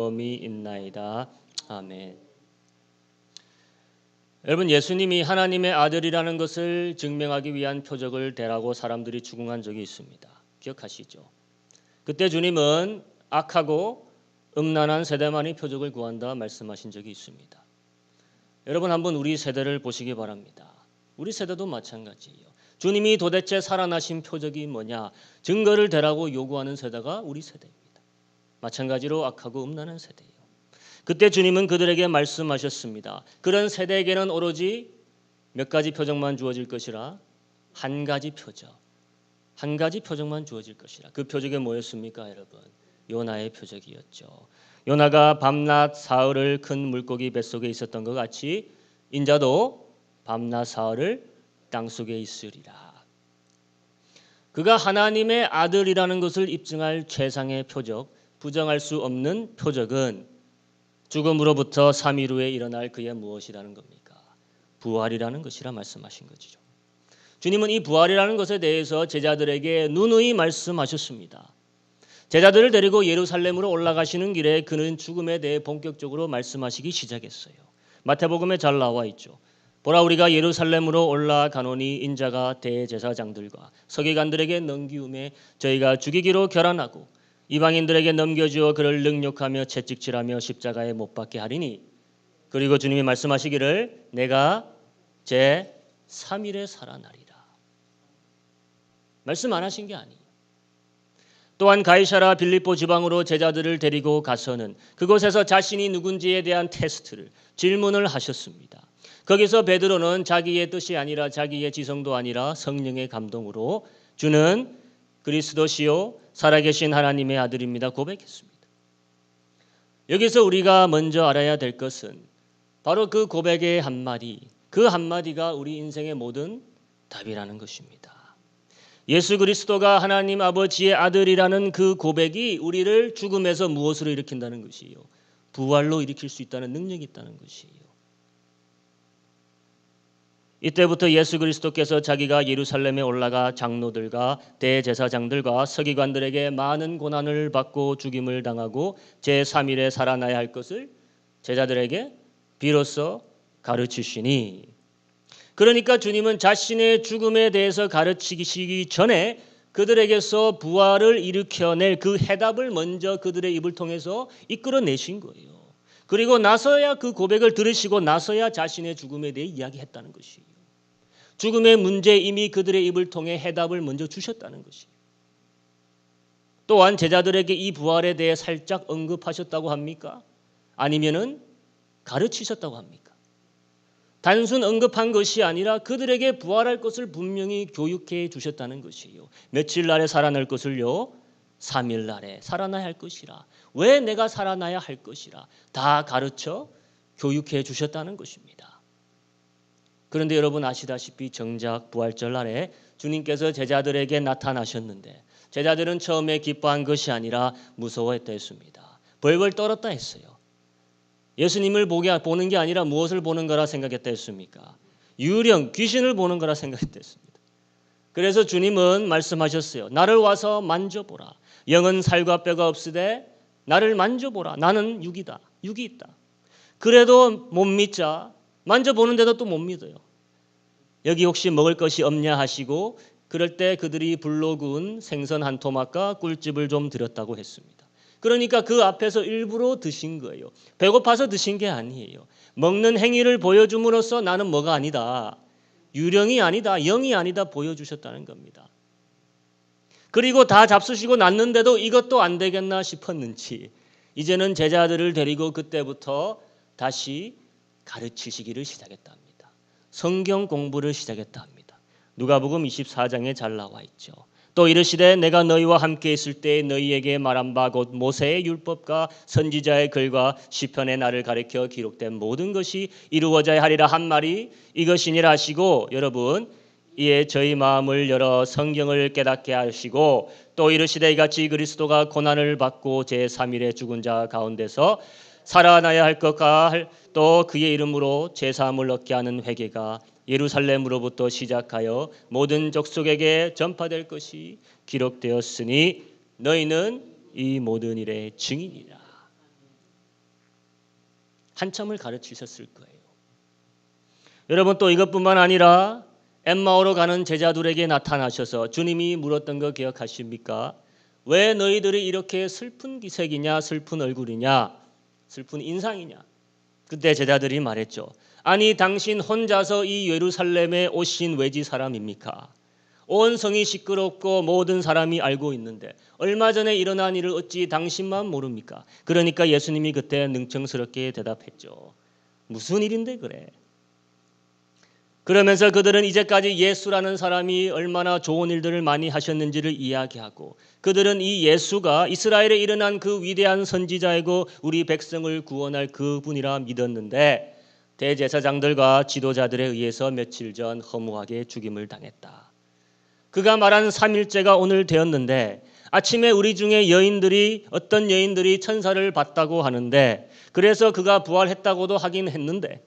범이 있나이다. 아멘. 여러분 예수님이 하나님의 아들이라는 것을 증명하기 위한 표적을 대라고 사람들이 추궁한 적이 있습니다. 기억하시죠? 그때 주님은 악하고 음란한 세대만이 표적을 구한다 말씀하신 적이 있습니다. 여러분 한번 우리 세대를 보시기 바랍니다. 우리 세대도 마찬가지예요. 주님이 도대체 살아나신 표적이 뭐냐 증거를 대라고 요구하는 세대가 우리 세대입니다. 마찬가지로 악하고 음란한 세대예요. 그때 주님은 그들에게 말씀하셨습니다. 그런 세대에게는 오로지 몇 가지 표적만 주어질 것이라 한 가지 표적. 한 가지 표적만 주어질 것이라. 그 표적이 뭐였습니까, 여러분? 요나의 표적이었죠. 요나가 밤낮 사흘을 큰 물고기 뱃속에 있었던 것 같이 인자도 밤낮 사흘을 땅 속에 있으리라. 그가 하나님의 아들이라는 것을 입증할 최상의 표적, 부정할 수 없는 표적은 죽음으로부터 3일 후에 일어날 그의 무엇이라는 겁니까? 부활이라는 것이라 말씀하신 것이죠. 주님은 이 부활이라는 것에 대해서 제자들에게 누누이 말씀하셨습니다. 제자들을 데리고 예루살렘으로 올라가시는 길에 그는 죽음에 대해 본격적으로 말씀하시기 시작했어요. 마태복음에 잘 나와 있죠. 보라 우리가 예루살렘으로 올라가노니 인자가 대제사장들과 서기관들에게 넘기움에 저희가 죽이기로 결안하고 이방인들에게 넘겨주어 그를 능욕하며 채찍질하며 십자가에 못 박게 하리니 그리고 주님이 말씀하시기를 내가 제 3일에 살아나리라. 말씀 안 하신 게 아니에요. 또한 가이사라 빌립보 지방으로 제자들을 데리고 가서는 그곳에서 자신이 누군지에 대한 테스트를 질문을 하셨습니다. 거기서 베드로는 자기의 뜻이 아니라 자기의 지성도 아니라 성령의 감동으로 주는 그리스도시요 살아계신 하나님의 아들입니다. 고백했습니다. 여기서 우리가 먼저 알아야 될 것은 바로 그 고백의 한마디, 그 한마디가 우리 인생의 모든 답이라는 것입니다. 예수 그리스도가 하나님 아버지의 아들이라는 그 고백이 우리를 죽음에서 무엇으로 일으킨다는 것이요. 부활로 일으킬 수 있다는 능력이 있다는 것이에요. 이때부터 예수 그리스도께서 자기가 예루살렘에 올라가 장로들과 대제사장들과 서기관들에게 많은 고난을 받고 죽임을 당하고 제3일에 살아나야 할 것을 제자들에게 비로소 가르치시니 그러니까 주님은 자신의 죽음에 대해서 가르치기 전에 그들에게서 부활을 일으켜낼 그 해답을 먼저 그들의 입을 통해서 이끌어내신 거예요. 그리고 나서야 그 고백을 들으시고 나서야 자신의 죽음에 대해 이야기했다는 것이에요. 죽음의 문제 이미 그들의 입을 통해 해답을 먼저 주셨다는 것이에요. 또한 제자들에게 이 부활에 대해 살짝 언급하셨다고 합니까? 아니면은 가르치셨다고 합니까? 단순 언급한 것이 아니라 그들에게 부활할 것을 분명히 교육해 주셨다는 것이에요. 며칠 날에 살아날 것을요. 3일 날에 살아나야 할 것이라. 왜 내가 살아나야 할 것이라. 다 가르쳐 교육해 주셨다는 것입니다. 그런데 여러분 아시다시피 정작 부활절 날에 주님께서 제자들에게 나타나셨는데 제자들은 처음에 기뻐한 것이 아니라 무서워했다 했습니다. 벌벌 떨었다 했어요. 예수님을 보게 보는 게 아니라 무엇을 보는 거라 생각했다 했습니까? 유령 귀신을 보는 거라 생각했다 했습니다. 그래서 주님은 말씀하셨어요. 나를 와서 만져보라. 영은 살과 뼈가 없으되 나를 만져보라. 나는 육이다. 육이 있다. 그래도 못 믿자 만져보는데도 또 못 믿어요. 여기 혹시 먹을 것이 없냐 하시고 그럴 때 그들이 불로 구운 생선 한 토막과 꿀집을 좀 드렸다고 했습니다. 그러니까 그 앞에서 일부러 드신 거예요. 배고파서 드신 게 아니에요. 먹는 행위를 보여줌으로써 나는 뭐가 아니다. 유령이 아니다. 영이 아니다. 보여주셨다는 겁니다. 그리고 다 잡수시고 났는데도 이것도 안 되겠나 싶었는지 이제는 제자들을 데리고 그때부터 다시 가르치시기를 시작했다 합니다. 성경 공부를 시작했다 합니다. 누가복음 24장에 잘 나와 있죠. 또 이르시되 내가 너희와 함께 있을 때 너희에게 말한 바 곧 모세의 율법과 선지자의 글과 시편의 나를 가리켜 기록된 모든 것이 이루어져야 하리라 한 말이 이것이니라 하시고 여러분 이에 저희 마음을 열어 성경을 깨닫게 하시고 또 이르시되 이같이 그리스도가 고난을 받고 제 3일에 죽은 자 가운데서 살아나야 할 것과 또 그의 이름으로 제사함을 얻게 하는 회개가 예루살렘으로부터 시작하여 모든 족속에게 전파될 것이 기록되었으니 너희는 이 모든 일의 증인이라. 한참을 가르치셨을 거예요. 여러분 또 이것뿐만 아니라 엠마오로 가는 제자들에게 나타나셔서 주님이 물었던 거 기억하십니까? 왜 너희들이 이렇게 슬픈 기색이냐, 슬픈 얼굴이냐, 슬픈 인상이냐? 그때 제자들이 말했죠. 아니 당신 혼자서 이 예루살렘에 오신 외지 사람입니까? 온 성이 시끄럽고 모든 사람이 알고 있는데 얼마 전에 일어난 일을 어찌 당신만 모릅니까? 그러니까 예수님이 그때 능청스럽게 대답했죠. 무슨 일인데 그래? 그러면서 그들은 이제까지 예수라는 사람이 얼마나 좋은 일들을 많이 하셨는지를 이야기하고 그들은 이 예수가 이스라엘에 일어난 그 위대한 선지자이고 우리 백성을 구원할 그분이라 믿었는데 대제사장들과 지도자들에 의해서 며칠 전 허무하게 죽임을 당했다. 그가 말한 삼일째가 오늘 되었는데 아침에 우리 중에 여인들이 어떤 여인들이 천사를 봤다고 하는데 그래서 그가 부활했다고도 하긴 했는데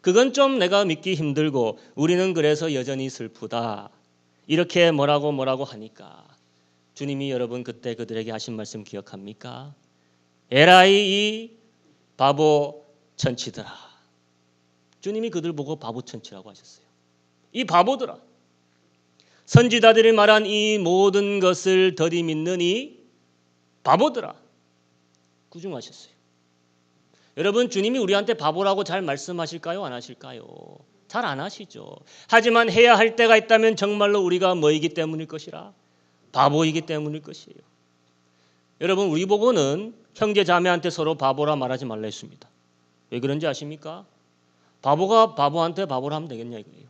그건 좀 내가 믿기 힘들고 우리는 그래서 여전히 슬프다. 이렇게 뭐라고 뭐라고 하니까 주님이 여러분 그때 그들에게 하신 말씀 기억합니까? 에라이 이 바보 천치들아. 주님이 그들 보고 바보 천치라고 하셨어요. 이 바보들아. 선지자들이 말한 이 모든 것을 더디 믿는 이 바보들아. 구중하셨어요. 여러분 주님이 우리한테 바보라고 잘 말씀하실까요? 안 하실까요? 잘 안 하시죠. 하지만 해야 할 때가 있다면 정말로 우리가 뭐이기 때문일 것이라 바보이기 때문일 것이에요. 여러분 우리 보고는 형제 자매한테 서로 바보라 말하지 말라 했습니다. 왜 그런지 아십니까? 바보가 바보한테 바보를 하면 되겠냐 이거예요.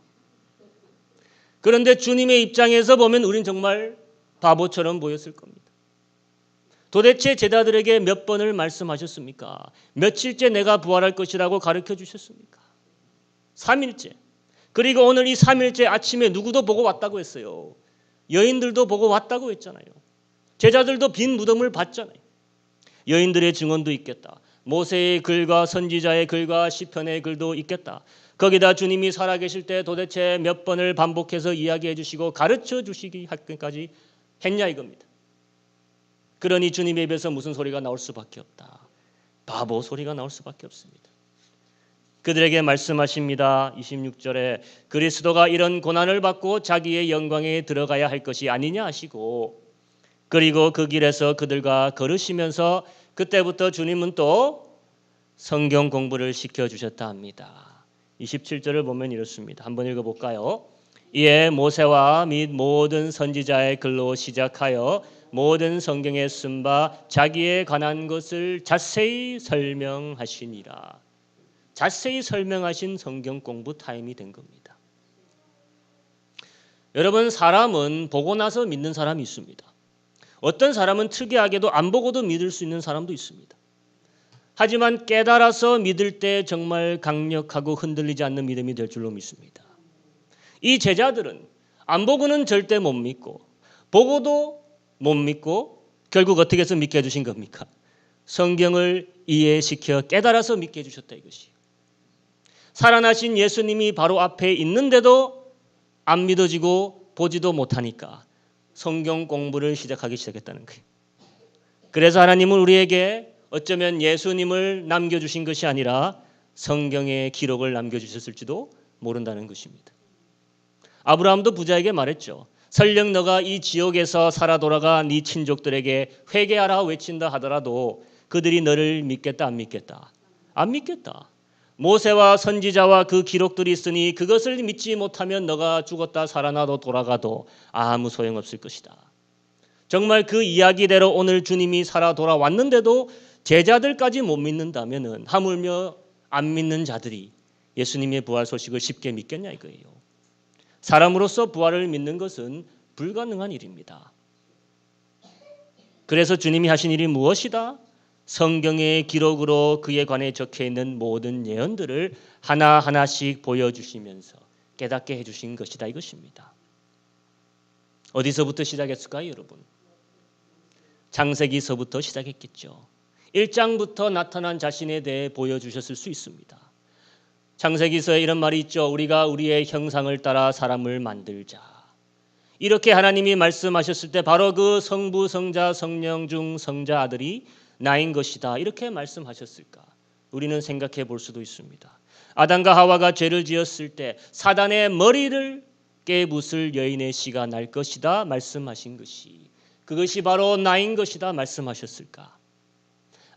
그런데 주님의 입장에서 보면 우린 정말 바보처럼 보였을 겁니다. 도대체 제자들에게 몇 번을 말씀하셨습니까? 며칠째 내가 부활할 것이라고 가르쳐 주셨습니까? 3일째. 그리고 오늘 이 3일째 아침에 누구도 보고 왔다고 했어요. 여인들도 보고 왔다고 했잖아요. 제자들도 빈 무덤을 봤잖아요. 여인들의 증언도 있겠다. 모세의 글과 선지자의 글과 시편의 글도 있겠다. 거기다 주님이 살아계실 때 도대체 몇 번을 반복해서 이야기해 주시고 가르쳐 주시기 할까지 했냐 이겁니다. 그러니 주님의 입에서 무슨 소리가 나올 수밖에 없다. 바보 소리가 나올 수밖에 없습니다. 그들에게 말씀하십니다. 26절에 그리스도가 이런 고난을 받고 자기의 영광에 들어가야 할 것이 아니냐 하시고 그리고 그 길에서 그들과 걸으시면서 그때부터 주님은 또 성경 공부를 시켜 주셨다 합니다. 27절을 보면 이렇습니다. 한번 읽어 볼까요? 이에 모세와 및 모든 선지자의 글로 시작하여 모든 성경에 쓴 바 자기에 관한 것을 자세히 설명하시니라. 자세히 설명하신 성경 공부 타임이 된 겁니다. 여러분 사람은 보고 나서 믿는 사람이 있습니다. 어떤 사람은 특이하게도 안 보고도 믿을 수 있는 사람도 있습니다. 하지만 깨달아서 믿을 때 정말 강력하고 흔들리지 않는 믿음이 될 줄로 믿습니다. 이 제자들은 안 보고는 절대 못 믿고 보고도 못 믿고 결국 어떻게 해서 믿게 해주신 겁니까? 성경을 이해시켜 깨달아서 믿게 해주셨다 이것이. 살아나신 예수님이 바로 앞에 있는데도 안 믿어지고 보지도 못하니까 성경 공부를 시작하기 시작했다는 거예요. 그래서 하나님은 우리에게 어쩌면 예수님을 남겨주신 것이 아니라 성경의 기록을 남겨주셨을지도 모른다는 것입니다. 아브라함도 부자에게 말했죠. 설령 너가 이 지옥에서 살아 돌아가 네 친족들에게 회개하라 외친다 하더라도 그들이 너를 믿겠다 안 믿겠다? 안 믿겠다. 모세와 선지자와 그 기록들이 있으니 그것을 믿지 못하면 너가 죽었다 살아나도 돌아가도 아무 소용없을 것이다. 정말 그 이야기대로 오늘 주님이 살아 돌아왔는데도 제자들까지 못 믿는다면은 하물며 안 믿는 자들이 예수님의 부활 소식을 쉽게 믿겠냐 이거예요. 사람으로서 부활을 믿는 것은 불가능한 일입니다. 그래서 주님이 하신 일이 무엇이다? 성경의 기록으로 그에 관해 적혀 있는 모든 예언들을 하나하나씩 보여주시면서 깨닫게 해주신 것이다 이것입니다. 어디서부터 시작했을까요, 여러분? 창세기서부터 시작했겠죠. 1장부터 나타난 자신에 대해 보여주셨을 수 있습니다. 창세기서에 이런 말이 있죠. 우리가 우리의 형상을 따라 사람을 만들자. 이렇게 하나님이 말씀하셨을 때 바로 그 성부, 성자, 성령 중 성자 아들이 나인 것이다. 이렇게 말씀하셨을까? 우리는 생각해 볼 수도 있습니다. 아담과 하와가 죄를 지었을 때 사단의 머리를 깨부술 여인의 씨가 날 것이다 말씀하신 것이 그것이 바로 나인 것이다 말씀하셨을까?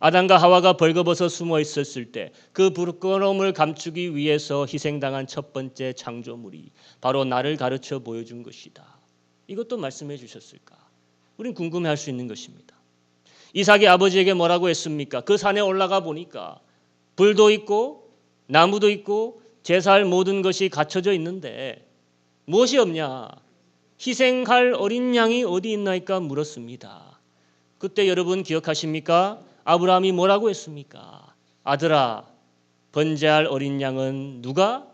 아담과 하와가 벌거벗어 숨어 있었을 때 그 부끄러움을 감추기 위해서 희생당한 첫 번째 창조물이 바로 나를 가르쳐 보여준 것이다. 이것도 말씀해 주셨을까? 우린 궁금해할 수 있는 것입니다. 이삭이 아버지에게 뭐라고 했습니까? 그 산에 올라가 보니까 불도 있고 나무도 있고 제사할 모든 것이 갖춰져 있는데 무엇이 없냐? 희생할 어린 양이 어디 있나이까 물었습니다. 그때 여러분 기억하십니까? 아브라함이 뭐라고 했습니까? 아들아, 번제할 어린 양은 누가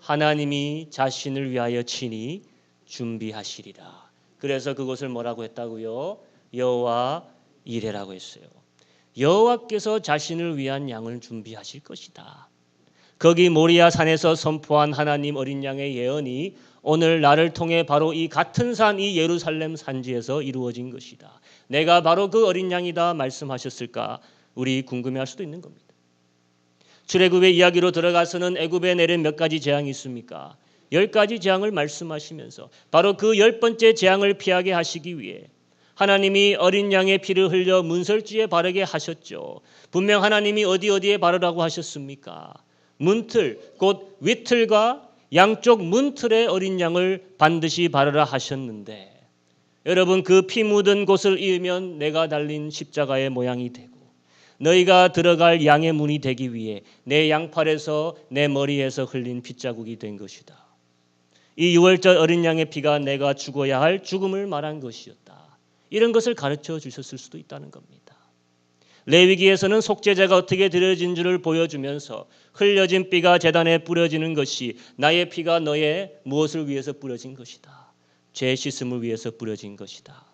하나님이 자신을 위하여 친히 준비하시리라. 그래서 그것을 뭐라고 했다고요? 여호와 이레라고 했어요. 여호와께서 자신을 위한 양을 준비하실 것이다. 거기 모리아 산에서 선포한 하나님 어린 양의 예언이 오늘 나를 통해 바로 이 같은 산 이 예루살렘 산지에서 이루어진 것이다. 내가 바로 그 어린 양이다 말씀하셨을까? 우리 궁금해할 수도 있는 겁니다. 출애굽의 이야기로 들어가서는 애굽에 내린 몇 가지 재앙이 있습니까? 열 가지 재앙을 말씀하시면서 바로 그 열 번째 재앙을 피하게 하시기 위해 하나님이 어린 양의 피를 흘려 문설주에 바르게 하셨죠. 분명 하나님이 어디 어디에 바르라고 하셨습니까? 문틀 곧 위틀과 양쪽 문틀에 어린 양을 반드시 바르라 하셨는데 여러분 그 피 묻은 곳을 이으면 내가 달린 십자가의 모양이 되고 너희가 들어갈 양의 문이 되기 위해 내 양팔에서 내 머리에서 흘린 핏자국이 된 것이다. 이 유월절 어린 양의 피가 내가 죽어야 할 죽음을 말한 것이었다. 이런 것을 가르쳐 주셨을 수도 있다는 겁니다. 레위기에서는 속죄제가 어떻게 드려진 줄을 보여주면서 흘려진 피가 제단에 뿌려지는 것이 나의 피가 너의 무엇을 위해서 뿌려진 것이다. 죄 씻음을 위해서 뿌려진 것이다.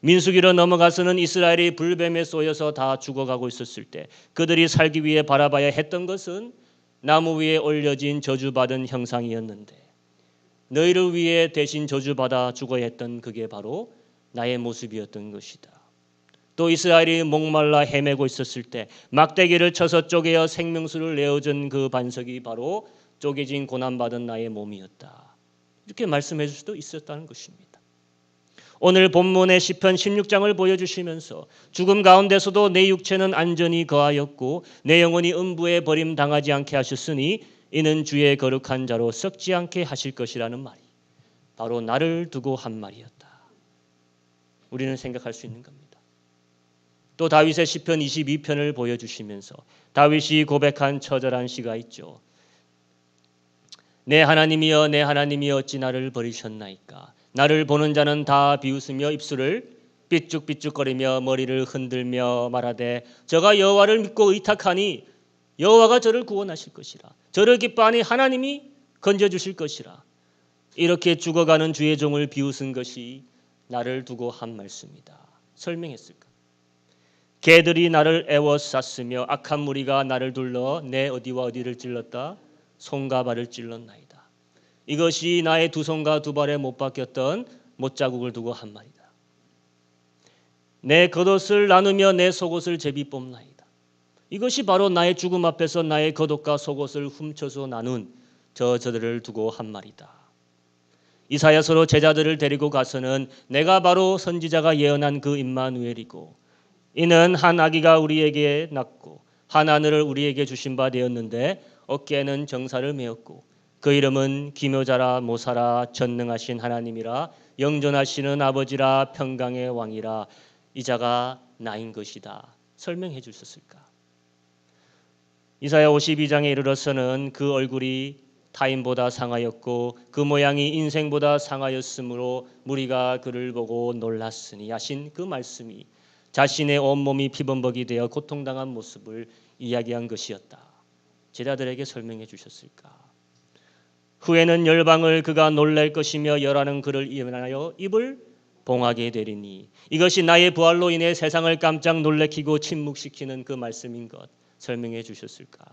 민수기로 넘어가서는 이스라엘이 불뱀에 쏘여서 다 죽어가고 있었을 때 그들이 살기 위해 바라봐야 했던 것은 나무 위에 올려진 저주받은 형상이었는데 너희를 위해 대신 저주받아 죽어야 했던 그게 바로 나의 모습이었던 것이다. 또 이스라엘이 목말라 헤매고 있었을 때 막대기를 쳐서 쪼개어 생명수를 내어준 그 반석이 바로 쪼개진 고난받은 나의 몸이었다. 이렇게 말씀해 줄 수도 있었다는 것입니다. 오늘 본문의 시편 16장을 보여주시면서 죽음 가운데서도 내 육체는 안전히 거하였고 내 영혼이 음부에 버림 당하지 않게 하셨으니 이는 주의 거룩한 자로 썩지 않게 하실 것이라는 말이 바로 나를 두고 한 말이었다. 우리는 생각할 수 있는 겁니다. 또 다윗의 시편 22편을 보여주시면서 다윗이 고백한 처절한 시가 있죠. 내 하나님이여 내 하나님이여 어찌 나를 버리셨나이까? 나를 보는 자는 다 비웃으며 입술을 삐죽삐죽거리며 머리를 흔들며 말하되 저가 여호와를 믿고 의탁하니 여호와가 저를 구원하실 것이라. 저를 기뻐하니 하나님이 건져 주실 것이라. 이렇게 죽어가는 주의 종을 비웃은 것이 나를 두고 한 말씀이다. 설명했을까 개들이 나를 애워쌌으며 악한 무리가 나를 둘러 내 어디와 어디를 찔렀다 손과 발을 찔렀나이다. 이것이 나의 두 손과 두 발에 못 박혔던 못자국을 두고 한 말이다. 내 겉옷을 나누며 내 속옷을 제비 뽑나이다. 이것이 바로 나의 죽음 앞에서 나의 겉옷과 속옷을 훔쳐서 나눈 저 저들을 두고 한 말이다. 이사야서로 제자들을 데리고 가서는 내가 바로 선지자가 예언한 그 임마누엘이고 이는 한 아기가 우리에게 낳고 한 하늘을 우리에게 주신 바 되었는데 어깨에는 정사를 메었고 그 이름은 기묘자라 모사라 전능하신 하나님이라 영존하시는 아버지라 평강의 왕이라 이자가 나인 것이다. 설명해 주셨을까? 이사야 52장에 이르러서는 그 얼굴이 타인보다 상하였고 그 모양이 인생보다 상하였으므로 무리가 그를 보고 놀랐으니 하신 그 말씀이 자신의 온몸이 피범벅이 되어 고통당한 모습을 이야기한 것이었다. 제자들에게 설명해 주셨을까? 후에는 열방을 그가 놀랄 것이며 열하는 그를 이면하여 입을 봉하게 되리니 이것이 나의 부활로 인해 세상을 깜짝 놀래키고 침묵시키는 그 말씀인 것 설명해 주셨을까?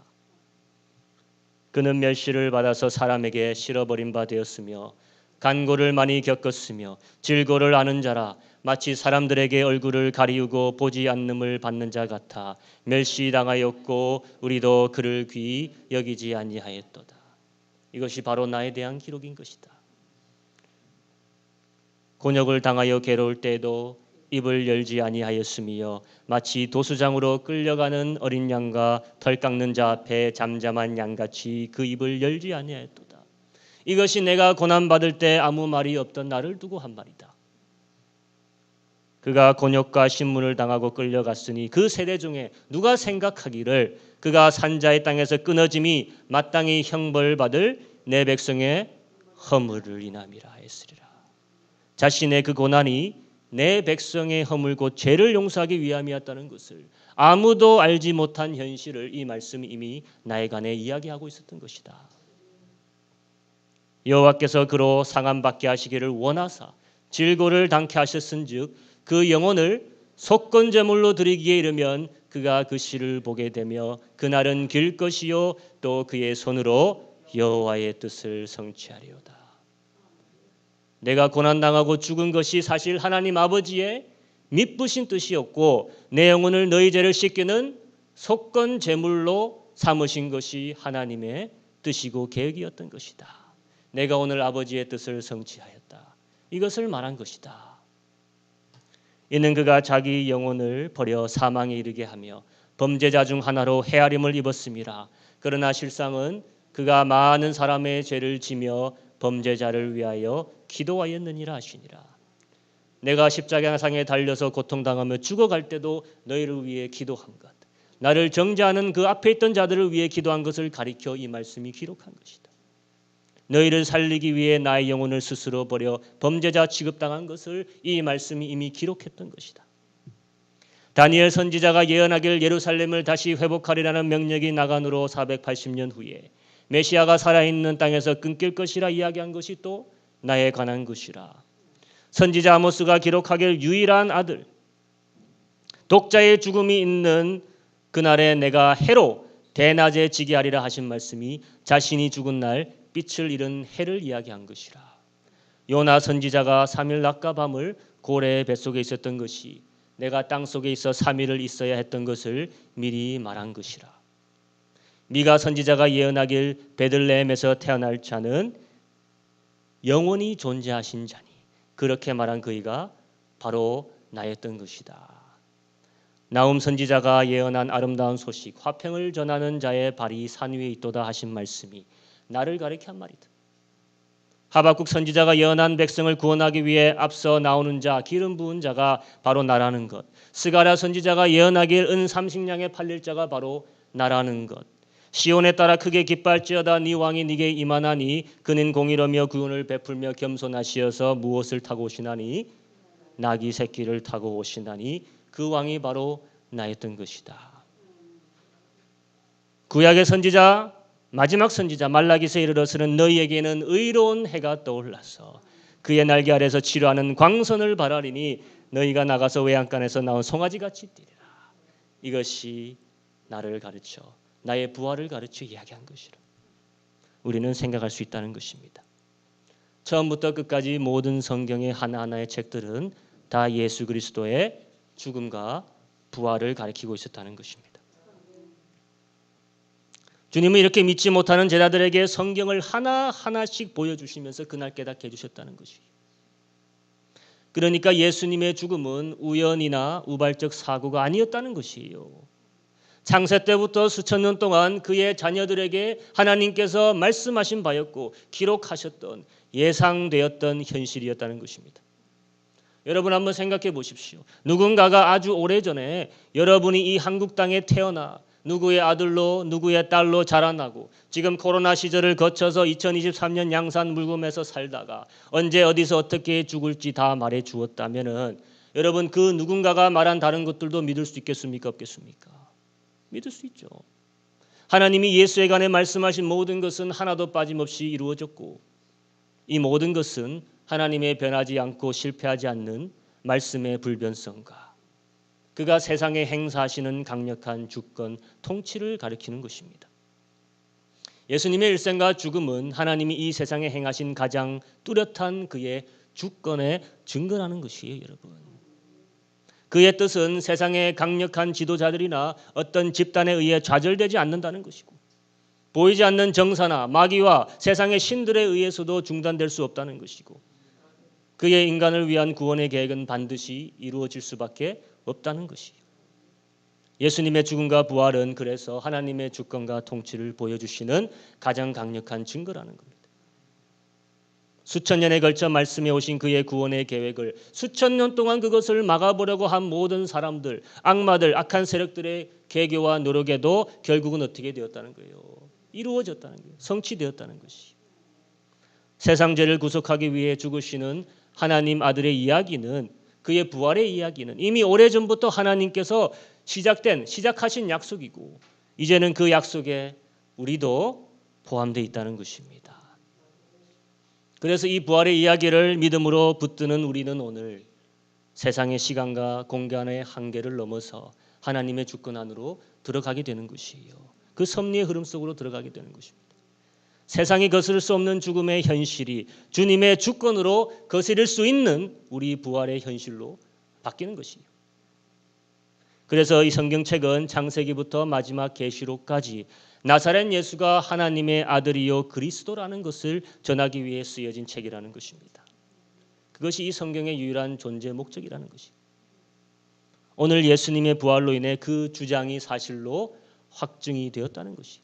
그는 멸시를 받아서 사람에게 실어버린 바 되었으며 간고를 많이 겪었으며 질고를 아는 자라 마치 사람들에게 얼굴을 가리우고 보지 않음을 받는 자 같아 멸시당하였고 우리도 그를 귀히 여기지 아니하였도다. 이것이 바로 나에 대한 기록인 것이다. 곤욕을 당하여 괴로울 때에도 입을 열지 아니하였으며 마치 도수장으로 끌려가는 어린 양과 털 깎는 자 앞에 잠잠한 양같이 그 입을 열지 아니하였도다. 이것이 내가 고난 받을 때 아무 말이 없던 나를 두고 한 말이다. 그가 곤욕과 신문을 당하고 끌려갔으니 그 세대 중에 누가 생각하기를 그가 산자의 땅에서 끊어짐이 마땅히 형벌받을 내 백성의 허물을 인함이라 했으리라. 자신의 그 고난이 내 백성의 허물 곧 죄를 용서하기 위함이었다는 것을 아무도 알지 못한 현실을 이 말씀이 이미 나에 관해 이야기하고 있었던 것이다. 여호와께서 그로 상함 받게 하시기를 원하사 질고를 당케 하셨은즉 그 영혼을 속건 제물로 드리기에 이르면 그가 그 씨를 보게 되며 그날은 길 것이요 또 그의 손으로 여호와의 뜻을 성취하리오다. 내가 고난 당하고 죽은 것이 사실 하나님 아버지의 미쁘신 뜻이었고 내 영혼을 너희 죄를 씻기는 속건 제물로 삼으신 것이 하나님의 뜻이고 계획이었던 것이다. 내가 오늘 아버지의 뜻을 성취하였다. 이것을 말한 것이다. 이는 그가 자기 영혼을 버려 사망에 이르게 하며 범죄자 중 하나로 헤아림을 입었습니다. 그러나 실상은 그가 많은 사람의 죄를 지며 범죄자를 위하여 기도하였느니라 하시니라. 내가 십자가상에 달려서 고통당하며 죽어갈 때도 너희를 위해 기도한 것. 나를 정죄하는 그 앞에 있던 자들을 위해 기도한 것을 가리켜 이 말씀이 기록한 것이다. 너희를 살리기 위해 나의 영혼을 스스로 버려 범죄자 취급당한 것을 이 말씀이 이미 기록했던 것이다. 다니엘 선지자가 예언하길 예루살렘을 다시 회복하리라는 명령이 나간으로 480년 후에 메시아가 살아있는 땅에서 끊길 것이라 이야기한 것이 또 나에 관한 것이라. 선지자 아모스가 기록하길 유일한 아들 독자의 죽음이 있는 그날에 내가 해로 대낮에 지게 하리라 하신 말씀이 자신이 죽은 날 빛을 잃은 해를 이야기한 것이라. 요나 선지자가 3일 낮과 밤을 고래의 뱃속에 있었던 것이 내가 땅 속에 있어 3일을 있어야 했던 것을 미리 말한 것이라. 미가 선지자가 예언하길 베들레헴에서 태어날 자는 영원히 존재하신 자니 그렇게 말한 그이가 바로 나였던 것이다. 나움 선지자가 예언한 아름다운 소식 화평을 전하는 자의 발이 산 위에 있도다 하신 말씀이 나를 가리켜 한 말이다. 하박국 선지자가 예언한 백성을 구원하기 위해 앞서 나오는 자 기름 부은 자가 바로 나라는 것. 스가랴 선지자가 예언하길 은 삼식량에 팔릴 자가 바로 나라는 것. 시온에 따라 크게 기뻐할지어다 네 왕이 네게 임하나니 그는 공의로며 구원을 베풀며 겸손하시어서 무엇을 타고 오시나니 나귀 새끼를 타고 오시나니 그 왕이 바로 나였던 것이다. 구약의 선지자 마지막 선지자 말라기서 이르러서는 너희에게는 의로운 해가 떠올라서 그의 날개 아래서 치료하는 광선을 바라리니 너희가 나가서 외양간에서 나온 송아지같이 뛰리라. 이것이 나를 가르쳐 나의 부활을 가르쳐 이야기한 것이라. 우리는 생각할 수 있다는 것입니다. 처음부터 끝까지 모든 성경의 하나하나의 책들은 다 예수 그리스도의 죽음과 부활을 가리키고 있었다는 것입니다. 주님은 이렇게 믿지 못하는 제자들에게 성경을 하나하나씩 보여주시면서 그날 깨닫게 해주셨다는 것이에요. 그러니까 예수님의 죽음은 우연이나 우발적 사고가 아니었다는 것이에요. 창세 때부터 수천 년 동안 그의 자녀들에게 하나님께서 말씀하신 바였고 기록하셨던 예상되었던 현실이었다는 것입니다. 여러분 한번 생각해 보십시오. 누군가가 아주 오래전에 여러분이 이 한국 땅에 태어나 누구의 아들로 누구의 딸로 자라나고 지금 코로나 시절을 거쳐서 2023년 양산 물금에서 살다가 언제 어디서 어떻게 죽을지 다 말해 주었다면은 여러분 그 누군가가 말한 다른 것들도 믿을 수 있겠습니까 없겠습니까? 믿을 수 있죠. 하나님이 예수에 관해 말씀하신 모든 것은 하나도 빠짐없이 이루어졌고 이 모든 것은 하나님의 변하지 않고 실패하지 않는 말씀의 불변성과 그가 세상에 행사하시는 강력한 주권 통치를 가리키는 것입니다. 예수님의 일생과 죽음은 하나님이 이 세상에 행하신 가장 뚜렷한 그의 주권에 증거하는 것이에요, 여러분. 그의 뜻은 세상의 강력한 지도자들이나 어떤 집단에 의해 좌절되지 않는다는 것이고 보이지 않는 정사나 마귀와 세상의 신들에 의해서도 중단될 수 없다는 것이고 그의 인간을 위한 구원의 계획은 반드시 이루어질 수밖에 없다는 것이요. 예수님의 죽음과 부활은 그래서 하나님의 주권과 통치를 보여주시는 가장 강력한 증거라는 겁니다. 수천 년에 걸쳐 말씀해 오신 그의 구원의 계획을 수천 년 동안 그것을 막아보려고 한 모든 사람들, 악마들, 악한 세력들의 개교와 노력에도 결국은 어떻게 되었다는 거예요? 이루어졌다는 거예요. 성취되었다는 것이. 세상 죄를 구속하기 위해 죽으시는 하나님 아들의 이야기는 그의 부활의 이야기는 이미 오래전부터 하나님께서 시작된 시작하신 약속이고 이제는 그 약속에 우리도 포함되어 있다는 것입니다. 그래서 이 부활의 이야기를 믿음으로 붙드는 우리는 오늘 세상의 시간과 공간의 한계를 넘어서 하나님의 주권 안으로 들어가게 되는 것이에요. 그 섭리의 흐름 속으로 들어가게 되는 것입니다. 세상이 거스를 수 없는 죽음의 현실이 주님의 주권으로 거스릴 수 있는 우리 부활의 현실로 바뀌는 것이에요. 그래서 이 성경책은 창세기부터 마지막 계시록까지 나사렛 예수가 하나님의 아들이요 그리스도라는 것을 전하기 위해 쓰여진 책이라는 것입니다. 그것이 이 성경의 유일한 존재 목적이라는 것이. 오늘 예수님의 부활로 인해 그 주장이 사실로 확증이 되었다는 것이.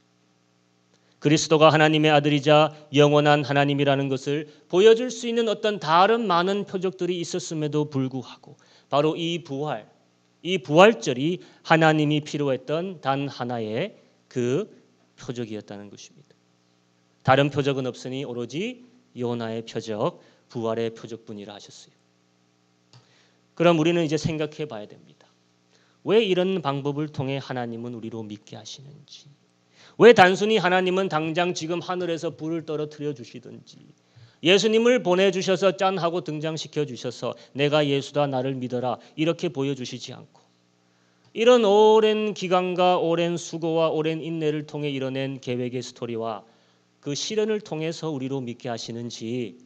그리스도가 하나님의 아들이자 영원한 하나님이라는 것을 보여줄 수 있는 어떤 다른 많은 표적들이 있었음에도 불구하고 바로 이 부활, 이 부활절이 하나님이 필요했던 단 하나의 그 표적이었다는 것입니다. 다른 표적은 없으니 오로지 요나의 표적, 부활의 표적뿐이라 하셨어요. 그럼 우리는 이제 생각해 봐야 됩니다. 왜 이런 방법을 통해 하나님은 우리로 믿게 하시는지. 왜 단순히 하나님은 당장 지금 하늘에서 불을 떨어뜨려 주시든지 예수님을 보내주셔서 짠 하고 등장시켜 주셔서 내가 예수다 나를 믿어라 이렇게 보여주시지 않고 이런 오랜 기간과 오랜 수고와 오랜 인내를 통해 이뤄낸 계획의 스토리와 그 실현을 통해서 우리로 믿게 하시는지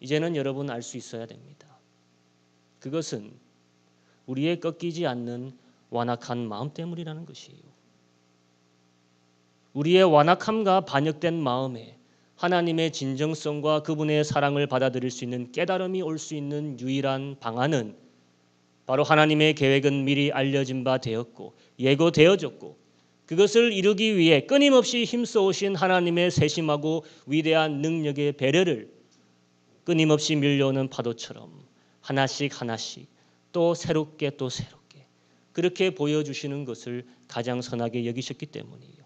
이제는 여러분 알 수 있어야 됩니다. 그것은 우리의 꺾이지 않는 완악한 마음 때문이라는 것이에요. 우리의 완악함과 반역된 마음에 하나님의 진정성과 그분의 사랑을 받아들일 수 있는 깨달음이 올 수 있는 유일한 방안은 바로 하나님의 계획은 미리 알려진 바 되었고 예고되어졌고 그것을 이루기 위해 끊임없이 힘써 오신 하나님의 세심하고 위대한 능력의 배려를 끊임없이 밀려오는 파도처럼 하나씩 하나씩 또 새롭게 또 새롭게 그렇게 보여주시는 것을 가장 선하게 여기셨기 때문이에요.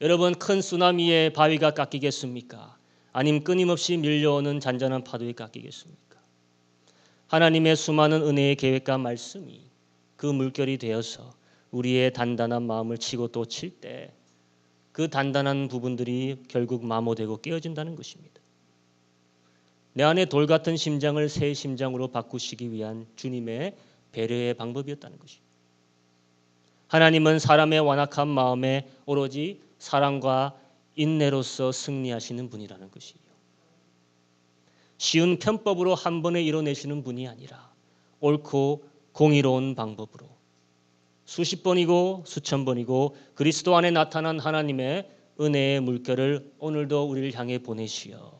여러분 큰 쓰나미에 바위가 깎이겠습니까? 아님 끊임없이 밀려오는 잔잔한 파도에 깎이겠습니까? 하나님의 수많은 은혜의 계획과 말씀이 그 물결이 되어서 우리의 단단한 마음을 치고 또 칠 때 그 단단한 부분들이 결국 마모되고 깨어진다는 것입니다. 내 안에 돌 같은 심장을 새 심장으로 바꾸시기 위한 주님의 배려의 방법이었다는 것입니다. 하나님은 사람의 완악한 마음에 오로지 사랑과 인내로서 승리하시는 분이라는 것이에요. 쉬운 편법으로 한 번에 이뤄내시는 분이 아니라 옳고 공의로운 방법으로 수십 번이고 수천 번이고 그리스도 안에 나타난 하나님의 은혜의 물결을 오늘도 우리를 향해 보내시어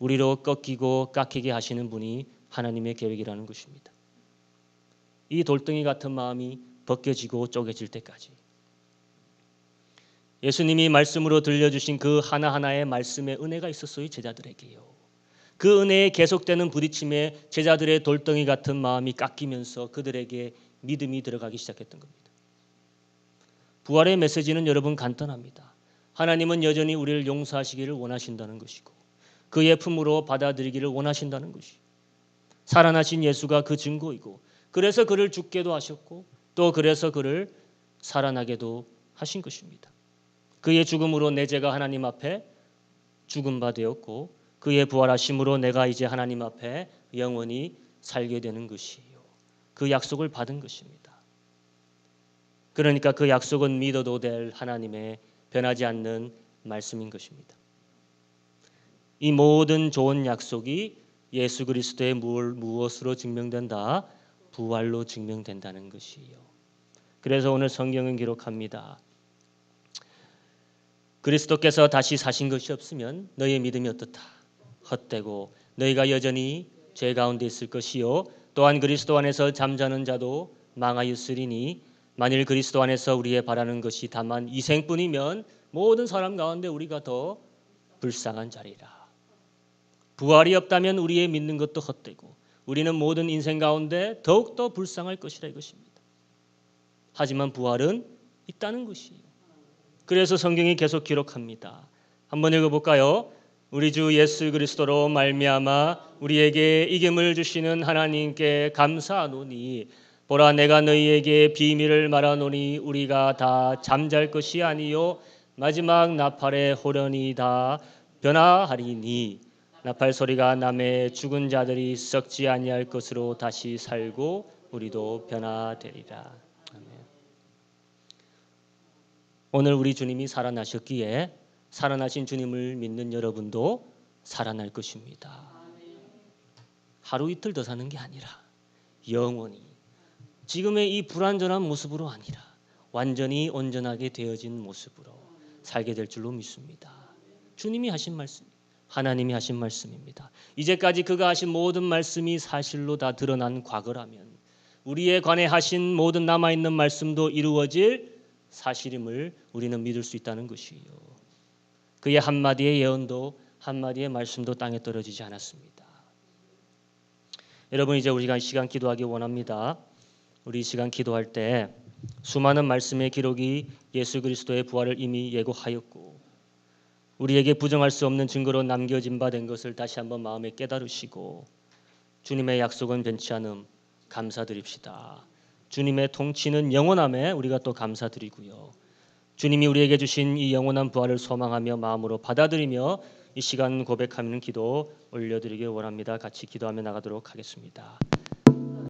우리로 꺾이고 깎이게 하시는 분이 하나님의 계획이라는 것입니다. 이 돌덩이 같은 마음이 벗겨지고 쪼개질 때까지 예수님이 말씀으로 들려주신 그 하나하나의 말씀의 은혜가 있었어요 제자들에게요. 그 은혜에 계속되는 부딪힘에 제자들의 돌덩이 같은 마음이 깎이면서 그들에게 믿음이 들어가기 시작했던 겁니다. 부활의 메시지는 여러분 간단합니다. 하나님은 여전히 우리를 용서하시기를 원하신다는 것이고 그의 품으로 받아들이기를 원하신다는 것이 살아나신 예수가 그 증거이고 그래서 그를 죽게도 하셨고 또 그래서 그를 살아나게도 하신 것입니다. 그의 죽음으로 내 죄가 하나님 앞에 죽음 바 되었고 그의 부활하심으로 내가 이제 하나님 앞에 영원히 살게 되는 것이요. 그 약속을 받은 것입니다. 그러니까 그 약속은 믿어도 될 하나님의 변하지 않는 말씀인 것입니다. 이 모든 좋은 약속이 예수 그리스도의 무엇으로 증명된다? 부활로 증명된다는 것이요. 그래서 오늘 성경은 기록합니다. 그리스도께서 다시 사신 것이 없으면 너희의 믿음이 어떻다? 헛되고 너희가 여전히 죄 가운데 있을 것이요 또한 그리스도 안에서 잠자는 자도 망하였으리니 만일 그리스도 안에서 우리의 바라는 것이 다만 이생뿐이면 모든 사람 가운데 우리가 더 불쌍한 자리라. 부활이 없다면 우리의 믿는 것도 헛되고 우리는 모든 인생 가운데 더욱더 불쌍할 것이라 이것입니다. 하지만 부활은 있다는 것이에요. 그래서 성경이 계속 기록합니다. 한번 읽어볼까요? 우리 주 예수 그리스도로 말미암아 우리에게 이김을 주시는 하나님께 감사하노니 보라 내가 너희에게 비밀을 말하노니 우리가 다 잠잘 것이 아니요 마지막 나팔의 호련이 다 변화하리니 나팔 소리가 남의 죽은 자들이 썩지 아니할 것으로 다시 살고 우리도 변화되리라. 아멘. 오늘 우리 주님이 살아나셨기에 살아나신 주님을 믿는 여러분도 살아날 것입니다. 하루 이틀 더 사는 게 아니라 영원히 지금의 이 불완전한 모습으로 아니라 완전히 온전하게 되어진 모습으로 살게 될 줄로 믿습니다. 주님이 하신 말씀, 하나님이 하신 말씀입니다. 이제까지 그가 하신 모든 말씀이 사실로 다 드러난 과거라면 우리에 관해 하신 모든 남아 있는 말씀도 이루어질 사실임을 우리는 믿을 수 있다는 것이요. 그의 한마디의 예언도 한마디의 말씀도 땅에 떨어지지 않았습니다. 여러분 이제 우리가 이 시간 기도하기 원합니다. 우리 이 시간 기도할 때 수많은 말씀의 기록이 예수 그리스도의 부활을 이미 예고하였고 우리에게 부정할 수 없는 증거로 남겨진 바 된 것을 다시 한번 마음에 깨달으시고 주님의 약속은 변치 않음 감사드립시다. 주님의 통치는 영원함에 우리가 또 감사드리고요. 주님이 우리에게 주신 이 영원한 부활을 소망하며 마음으로 받아들이며 이 시간 고백하는 기도 올려드리길 원합니다. 같이 기도하며 나가도록 하겠습니다.